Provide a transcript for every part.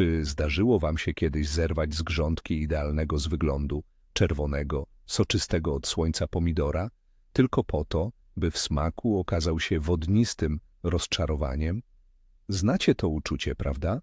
Czy zdarzyło wam się kiedyś zerwać z grządki idealnego z wyglądu, czerwonego, soczystego od słońca pomidora, tylko po to, by w smaku okazał się wodnistym rozczarowaniem? Znacie to uczucie, prawda?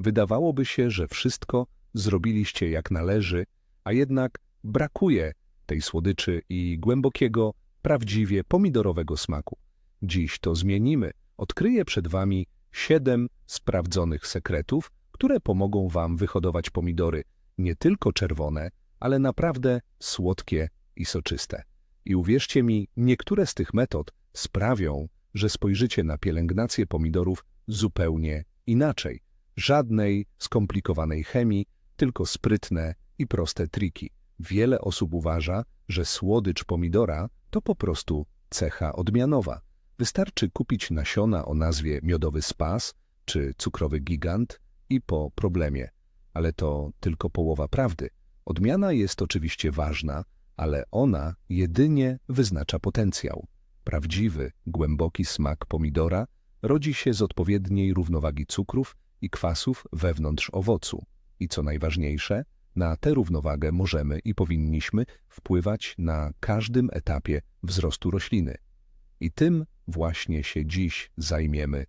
Wydawałoby się, że wszystko zrobiliście jak należy, a jednak brakuje tej słodyczy i głębokiego, prawdziwie pomidorowego smaku. Dziś to zmienimy. Odkryję przed wami siedem sprawdzonych sekretów, które pomogą wam wyhodować pomidory nie tylko czerwone, ale naprawdę słodkie i soczyste. I uwierzcie mi, niektóre z tych metod sprawią, że spojrzycie na pielęgnację pomidorów zupełnie inaczej. Żadnej skomplikowanej chemii, tylko sprytne i proste triki. Wiele osób uważa, że słodycz pomidora to po prostu cecha odmianowa. Wystarczy kupić nasiona o nazwie miodowy spas czy cukrowy gigant i po problemie. Ale to tylko połowa prawdy. Odmiana jest oczywiście ważna, ale ona jedynie wyznacza potencjał. Prawdziwy, głęboki smak pomidora rodzi się z odpowiedniej równowagi cukrów i kwasów wewnątrz owocu. I co najważniejsze, na tę równowagę możemy i powinniśmy wpływać na każdym etapie wzrostu rośliny. I tym właśnie się dziś zajmiemy.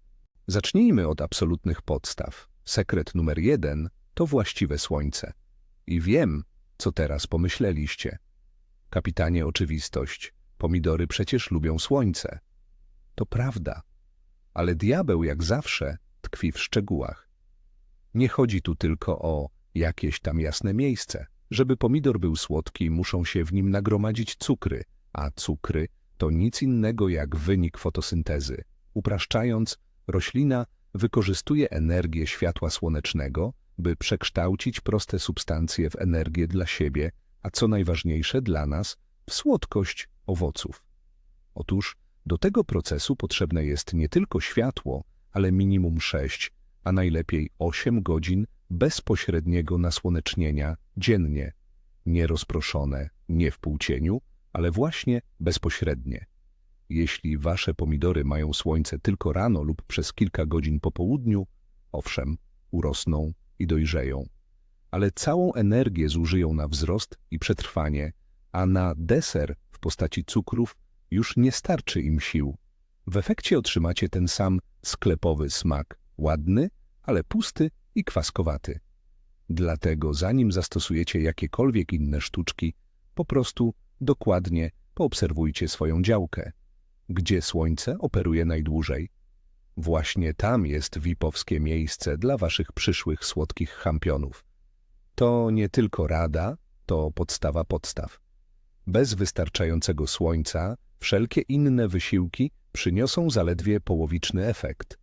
Zacznijmy od absolutnych podstaw. Sekret numer jeden to właściwe słońce. I wiem, co teraz pomyśleliście. Kapitanie oczywistość, pomidory przecież lubią słońce. To prawda, ale diabeł jak zawsze tkwi w szczegółach. Nie chodzi tu tylko o jakieś tam jasne miejsce. Żeby pomidor był słodki, muszą się w nim nagromadzić cukry, a cukry to nic innego jak wynik fotosyntezy. Upraszczając, roślina wykorzystuje energię światła słonecznego, by przekształcić proste substancje w energię dla siebie, a co najważniejsze dla nas, w słodkość owoców. Otóż do tego procesu potrzebne jest nie tylko światło, ale minimum 6, a najlepiej 8 godzin bezpośredniego nasłonecznienia dziennie, nie rozproszone, nie w półcieniu, ale właśnie bezpośrednie. Jeśli wasze pomidory mają słońce tylko rano lub przez kilka godzin po południu, owszem, urosną i dojrzeją, ale całą energię zużyją na wzrost i przetrwanie, a na deser w postaci cukrów już nie starczy im sił. W efekcie otrzymacie ten sam sklepowy smak, ładny, ale pusty i kwaskowaty. Dlatego zanim zastosujecie jakiekolwiek inne sztuczki, po prostu dokładnie poobserwujcie swoją działkę. Gdzie słońce operuje najdłużej? Właśnie tam jest wipowskie miejsce dla waszych przyszłych słodkich championów. To nie tylko rada, to podstawa podstaw. Bez wystarczającego słońca wszelkie inne wysiłki przyniosą zaledwie połowiczny efekt.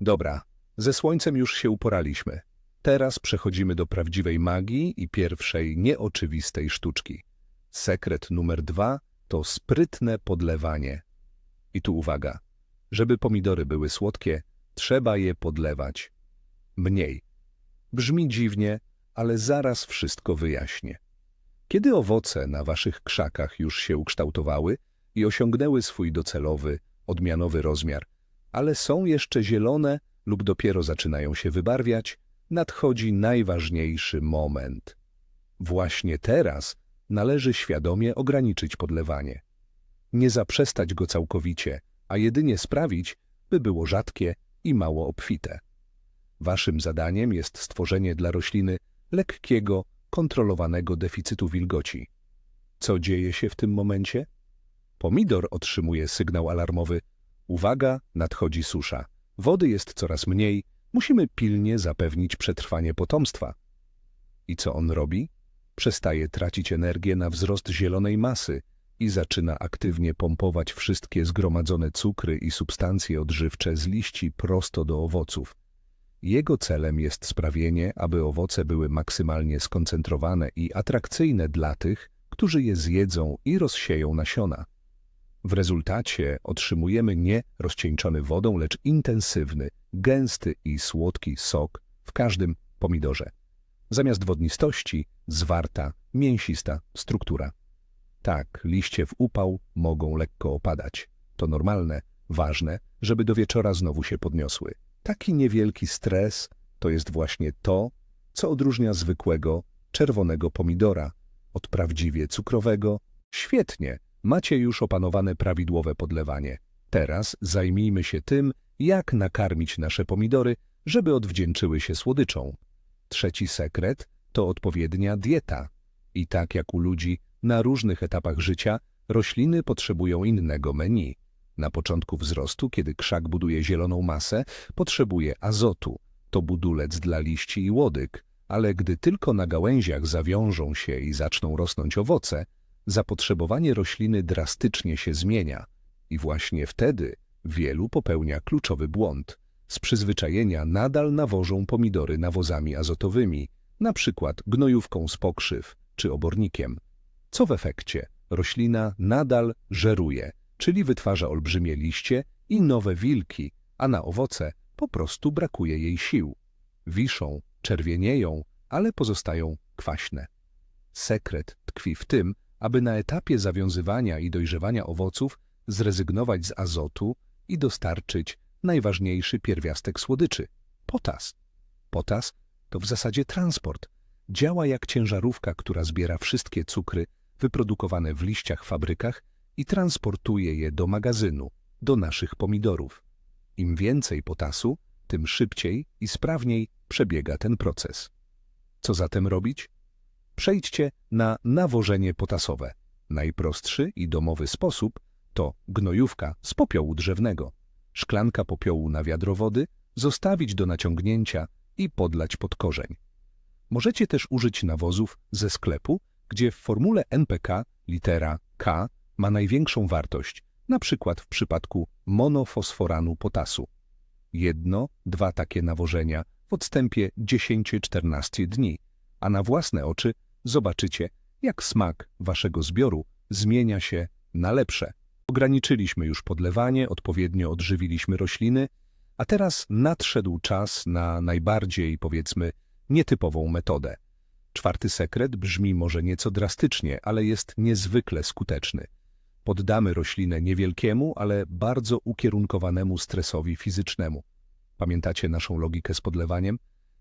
Dobra, ze słońcem już się uporaliśmy. Teraz przechodzimy do prawdziwej magii i pierwszej nieoczywistej sztuczki. Sekret numer dwa to sprytne podlewanie. I tu uwaga. Żeby pomidory były słodkie, trzeba je podlewać. Mniej. Brzmi dziwnie, ale zaraz wszystko wyjaśnię. Kiedy owoce na waszych krzakach już się ukształtowały i osiągnęły swój docelowy, odmianowy rozmiar, ale są jeszcze zielone lub dopiero zaczynają się wybarwiać, nadchodzi najważniejszy moment. Właśnie teraz należy świadomie ograniczyć podlewanie. Nie zaprzestać go całkowicie, a jedynie sprawić, by było rzadkie i mało obfite. Waszym zadaniem jest stworzenie dla rośliny lekkiego, kontrolowanego deficytu wilgoci. Co dzieje się w tym momencie? Pomidor otrzymuje sygnał alarmowy. Uwaga, nadchodzi susza. Wody jest coraz mniej, musimy pilnie zapewnić przetrwanie potomstwa. I co on robi? Przestaje tracić energię na wzrost zielonej masy i zaczyna aktywnie pompować wszystkie zgromadzone cukry i substancje odżywcze z liści prosto do owoców. Jego celem jest sprawienie, aby owoce były maksymalnie skoncentrowane i atrakcyjne dla tych, którzy je zjedzą i rozsieją nasiona. W rezultacie otrzymujemy nie rozcieńczony wodą, lecz intensywny, gęsty i słodki sok w każdym pomidorze. Zamiast wodnistości zwarta, mięsista struktura. Tak, liście w upał mogą lekko opadać. To normalne, ważne, żeby do wieczora znowu się podniosły. Taki niewielki stres To jest właśnie to, co odróżnia zwykłego, czerwonego pomidora od prawdziwie cukrowego. Świetnie, macie już opanowane prawidłowe podlewanie. Teraz zajmijmy się tym, jak nakarmić nasze pomidory, żeby odwdzięczyły się słodyczą. Trzeci sekret to odpowiednia dieta. I tak jak u ludzi na różnych etapach życia, rośliny potrzebują innego menu. Na początku wzrostu, kiedy krzak buduje zieloną masę, potrzebuje azotu. To budulec dla liści i łodyg, ale gdy tylko na gałęziach zawiążą się i zaczną rosnąć owoce, zapotrzebowanie rośliny drastycznie się zmienia. I właśnie wtedy wielu popełnia kluczowy błąd. Z przyzwyczajenia nadal nawożą pomidory nawozami azotowymi, na przykład gnojówką z pokrzyw czy obornikiem. Co w efekcie? Roślina nadal żeruje, czyli wytwarza olbrzymie liście i nowe wilki, a na owoce po prostu brakuje jej sił. Wiszą, czerwienieją, ale pozostają kwaśne. Sekret tkwi w tym, aby na etapie zawiązywania i dojrzewania owoców zrezygnować z azotu i dostarczyć najważniejszy pierwiastek słodyczy potas. Potas to w zasadzie transport. Działa jak ciężarówka, która zbiera wszystkie cukry wyprodukowane w liściach fabrykach i transportuje je do magazynu, do naszych pomidorów. Im więcej potasu, tym szybciej i sprawniej przebiega ten proces. Co zatem robić? Przejdźcie na nawożenie potasowe. Najprostszy i domowy sposób to gnojówka z popiołu drzewnego. Szklanka popiołu na wiadro wody, zostawić do naciągnięcia i podlać pod korzeń. Możecie też użyć nawozów ze sklepu, gdzie w formule NPK litera K ma największą wartość, na przykład w przypadku monofosforanu potasu. Jedno, dwa takie nawożenia w odstępie 10-14 dni, a na własne oczy zobaczycie, jak smak waszego zbioru zmienia się na lepsze. Ograniczyliśmy już podlewanie, odpowiednio odżywiliśmy rośliny, a teraz nadszedł czas na najbardziej, powiedzmy, nietypową metodę. Czwarty sekret brzmi może nieco drastycznie, ale jest niezwykle skuteczny. Poddamy roślinę niewielkiemu, ale bardzo ukierunkowanemu stresowi fizycznemu. Pamiętacie naszą logikę z podlewaniem?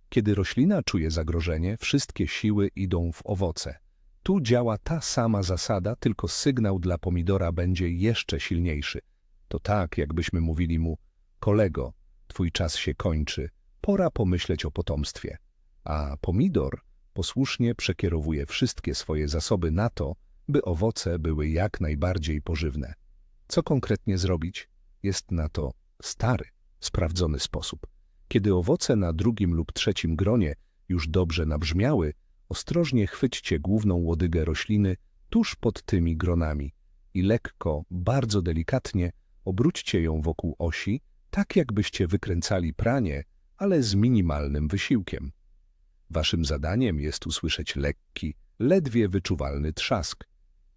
Kiedy roślina czuje zagrożenie, wszystkie siły idą w owoce. Tu działa ta sama zasada, tylko sygnał dla pomidora będzie jeszcze silniejszy. To tak, jakbyśmy mówili mu, kolego, twój czas się kończy, pora pomyśleć o potomstwie. A pomidor posłusznie przekierowuje wszystkie swoje zasoby na to, by owoce były jak najbardziej pożywne. Co konkretnie zrobić? Jest na to stary, sprawdzony sposób. Kiedy owoce na drugim lub trzecim gronie już dobrze nabrzmiały, ostrożnie chwyćcie główną łodygę rośliny tuż pod tymi gronami i lekko, bardzo delikatnie obróćcie ją wokół osi, tak jakbyście wykręcali pranie, ale z minimalnym wysiłkiem. Waszym zadaniem jest usłyszeć lekki, ledwie wyczuwalny trzask.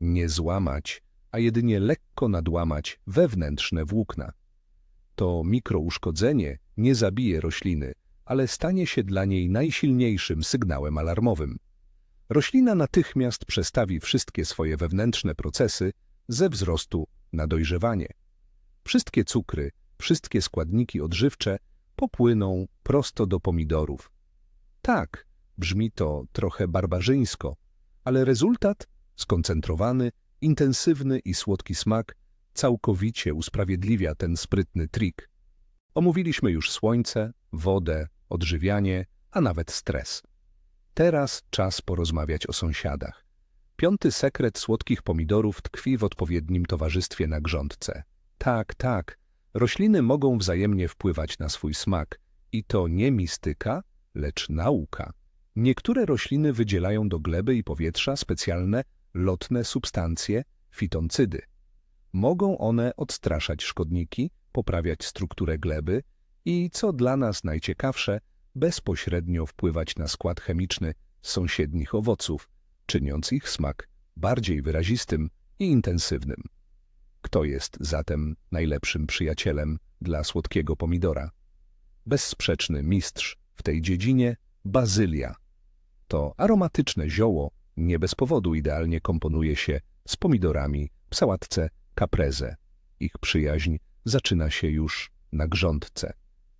Nie złamać, a jedynie lekko nadłamać wewnętrzne włókna. To mikrouszkodzenie nie zabije rośliny, ale stanie się dla niej najsilniejszym sygnałem alarmowym. Roślina natychmiast przestawi wszystkie swoje wewnętrzne procesy ze wzrostu na dojrzewanie. Wszystkie cukry, wszystkie składniki odżywcze popłyną prosto do pomidorów. Tak, brzmi to trochę barbarzyńsko, ale rezultat skoncentrowany, intensywny i słodki smak całkowicie usprawiedliwia ten sprytny trik. Omówiliśmy już słońce, wodę, odżywianie, a nawet stres. Teraz czas porozmawiać o sąsiadach. Piąty sekret słodkich pomidorów tkwi w odpowiednim towarzystwie na grządce. Tak, tak, rośliny mogą wzajemnie wpływać na swój smak i to nie mistyka, lecz nauka. Niektóre rośliny wydzielają do gleby i powietrza specjalne, lotne substancje, fitoncydy. Mogą one odstraszać szkodniki, poprawiać strukturę gleby i, co dla nas najciekawsze, bezpośrednio wpływać na skład chemiczny sąsiednich owoców, czyniąc ich smak bardziej wyrazistym i intensywnym. Kto jest zatem najlepszym przyjacielem dla słodkiego pomidora? Bezsprzeczny mistrz w tej dziedzinie bazylia. To aromatyczne zioło nie bez powodu idealnie komponuje się z pomidorami w sałatce caprese. Ich przyjaźń zaczyna się już na grządce.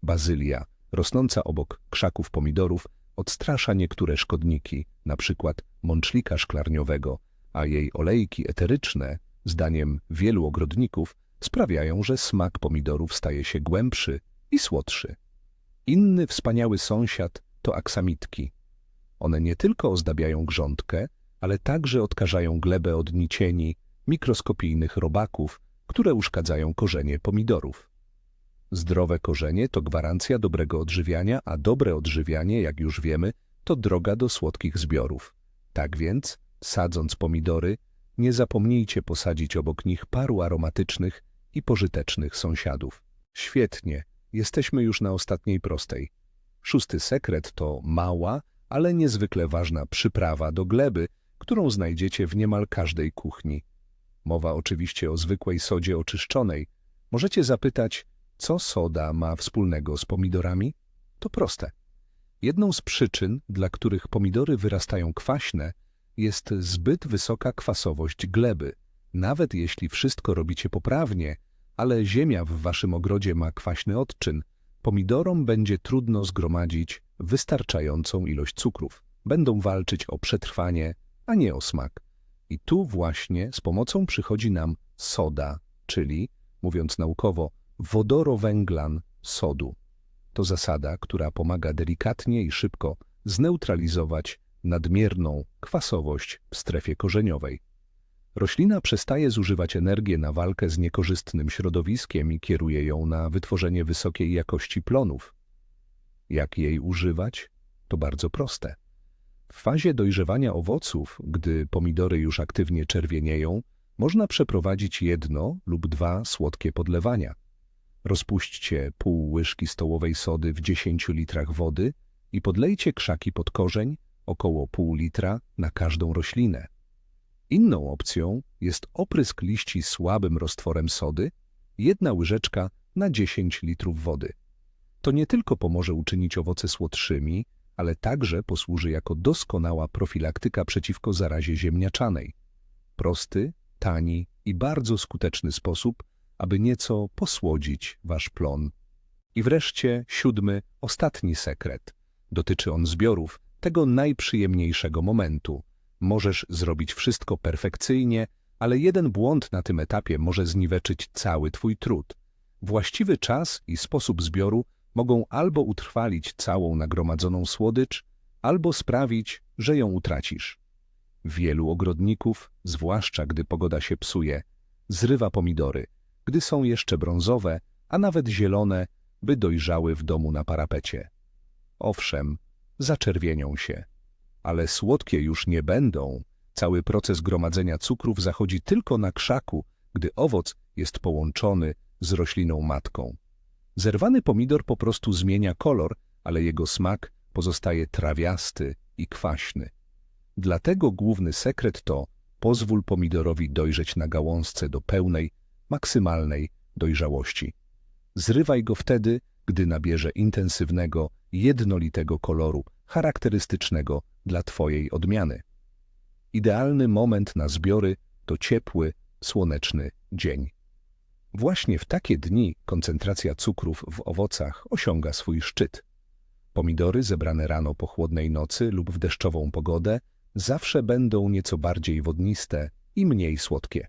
Bazylia rosnąca obok krzaków pomidorów, odstrasza niektóre szkodniki, przykład mączlika szklarniowego, a jej olejki eteryczne, zdaniem wielu ogrodników, sprawiają, że smak pomidorów staje się głębszy i słodszy. Inny wspaniały sąsiad to aksamitki. One nie tylko ozdabiają grządkę, ale także odkażają glebę od nicieni, mikroskopijnych robaków, które uszkadzają korzenie pomidorów. Zdrowe korzenie to gwarancja dobrego odżywiania, a dobre odżywianie, jak już wiemy, to droga do słodkich zbiorów. Tak więc, sadząc pomidory, nie zapomnijcie posadzić obok nich paru aromatycznych i pożytecznych sąsiadów. Świetnie, jesteśmy już na ostatniej prostej. Szósty sekret to mała, ale niezwykle ważna przyprawa do gleby, którą znajdziecie w niemal każdej kuchni. Mowa oczywiście o zwykłej sodzie oczyszczonej. Możecie zapytać, co soda ma wspólnego z pomidorami? To proste. Jedną z przyczyn, dla których pomidory wyrastają kwaśne, jest zbyt wysoka kwasowość gleby. Nawet jeśli wszystko robicie poprawnie, ale ziemia w waszym ogrodzie ma kwaśny odczyn, pomidorom będzie trudno zgromadzić wystarczającą ilość cukrów. Będą walczyć o przetrwanie, a nie o smak. I tu właśnie z pomocą przychodzi nam soda, czyli, mówiąc naukowo, wodorowęglan sodu. To zasada, która pomaga delikatnie i szybko zneutralizować nadmierną kwasowość w strefie korzeniowej. Roślina przestaje zużywać energię na walkę z niekorzystnym środowiskiem i kieruje ją na wytworzenie wysokiej jakości plonów. Jak jej używać? To bardzo proste. W fazie dojrzewania owoców, gdy pomidory już aktywnie czerwienieją, można przeprowadzić jedno lub dwa słodkie podlewania. Rozpuśćcie pół łyżki stołowej sody w 10 litrach wody i podlejcie krzaki pod korzeń, około pół litra na każdą roślinę. Inną opcją jest oprysk liści słabym roztworem sody, jedna łyżeczka na 10 litrów wody. To nie tylko pomoże uczynić owoce słodszymi, ale także posłuży jako doskonała profilaktyka przeciwko zarazie ziemniaczanej. Prosty, tani i bardzo skuteczny sposób, aby nieco posłodzić wasz plon. I wreszcie siódmy, ostatni sekret. Dotyczy on zbiorów, tego najprzyjemniejszego momentu. Możesz zrobić wszystko perfekcyjnie, ale jeden błąd na tym etapie może zniweczyć cały twój trud. Właściwy czas i sposób zbioru mogą albo utrwalić całą nagromadzoną słodycz, albo sprawić, że ją utracisz. Wielu ogrodników, zwłaszcza gdy pogoda się psuje, zrywa pomidory, gdy są jeszcze brązowe, a nawet zielone, by dojrzały w domu na parapecie. Owszem, zaczerwienią się, ale słodkie już nie będą. Cały proces gromadzenia cukrów zachodzi tylko na krzaku, gdy owoc jest połączony z rośliną matką. Zerwany pomidor po prostu zmienia kolor, ale jego smak pozostaje trawiasty i kwaśny. Dlatego główny sekret to pozwól pomidorowi dojrzeć na gałązce do pełnej, maksymalnej dojrzałości. Zrywaj go wtedy, gdy nabierze intensywnego, jednolitego koloru, charakterystycznego dla Twojej odmiany. Idealny moment na zbiory to ciepły, słoneczny dzień. Właśnie w takie dni koncentracja cukrów w owocach osiąga swój szczyt. Pomidory zebrane rano po chłodnej nocy lub w deszczową pogodę zawsze będą nieco bardziej wodniste i mniej słodkie.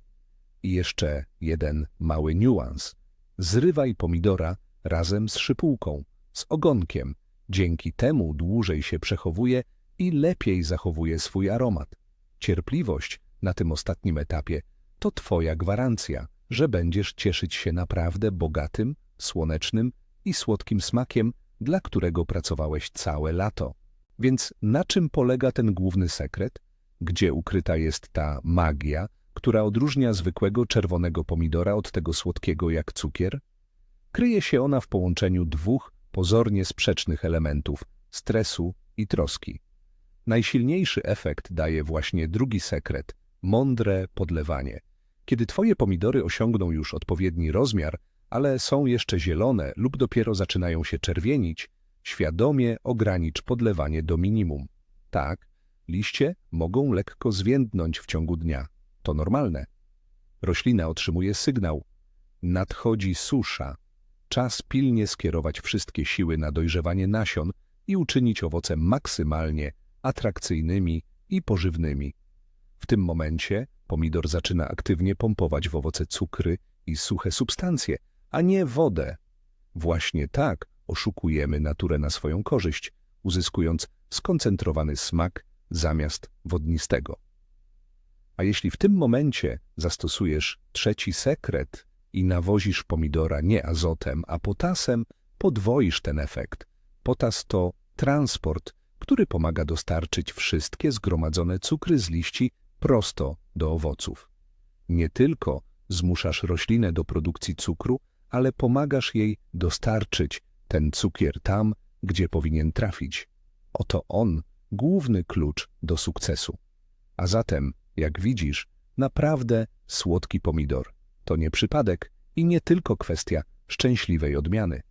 I jeszcze jeden mały niuans. Zrywaj pomidora razem z szypułką, z ogonkiem. Dzięki temu dłużej się przechowuje i lepiej zachowuje swój aromat. Cierpliwość na tym ostatnim etapie to Twoja gwarancja – że będziesz cieszyć się naprawdę bogatym, słonecznym i słodkim smakiem, dla którego pracowałeś całe lato. Więc na czym polega ten główny sekret? Gdzie ukryta jest ta magia, która odróżnia zwykłego czerwonego pomidora od tego słodkiego jak cukier? Kryje się ona w połączeniu dwóch pozornie sprzecznych elementów stresu i troski. Najsilniejszy efekt daje właśnie drugi sekret mądre podlewanie – kiedy Twoje pomidory osiągną już odpowiedni rozmiar, ale są jeszcze zielone lub dopiero zaczynają się czerwienić, świadomie ogranicz podlewanie do minimum. Tak, liście mogą lekko zwiędnąć w ciągu dnia. To normalne. Roślina otrzymuje sygnał. Nadchodzi susza. Czas pilnie skierować wszystkie siły na dojrzewanie nasion i uczynić owoce maksymalnie atrakcyjnymi i pożywnymi. W tym momencie pomidor zaczyna aktywnie pompować w owoce cukry i suche substancje, a nie wodę. Właśnie tak oszukujemy naturę na swoją korzyść, uzyskując skoncentrowany smak zamiast wodnistego. A jeśli w tym momencie zastosujesz trzeci sekret i nawozisz pomidora nie azotem, a potasem, podwoisz ten efekt. Potas to transport, który pomaga dostarczyć wszystkie zgromadzone cukry z liści prosto do owoców. Nie tylko zmuszasz roślinę do produkcji cukru, ale pomagasz jej dostarczyć ten cukier tam, gdzie powinien trafić. Oto on główny klucz do sukcesu. A zatem, jak widzisz, naprawdę słodki pomidor to nie przypadek i nie tylko kwestia szczęśliwej odmiany.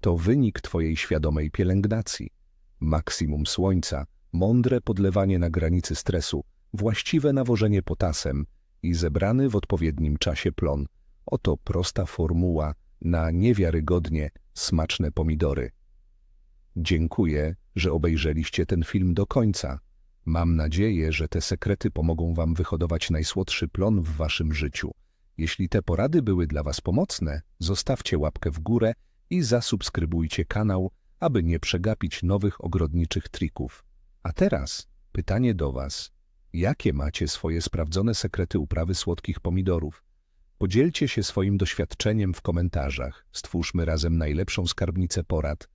To wynik Twojej świadomej pielęgnacji. Maksimum słońca, mądre podlewanie na granicy stresu, właściwe nawożenie potasem i zebrany w odpowiednim czasie plon. Oto prosta formuła na niewiarygodnie smaczne pomidory. Dziękuję, że obejrzeliście ten film do końca. Mam nadzieję, że te sekrety pomogą Wam wyhodować najsłodszy plon w Waszym życiu. Jeśli te porady były dla Was pomocne, zostawcie łapkę w górę i zasubskrybujcie kanał, aby nie przegapić nowych ogrodniczych trików. A teraz pytanie do Was. Jakie macie swoje sprawdzone sekrety uprawy słodkich pomidorów? Podzielcie się swoim doświadczeniem w komentarzach. Stwórzmy razem najlepszą skarbnicę porad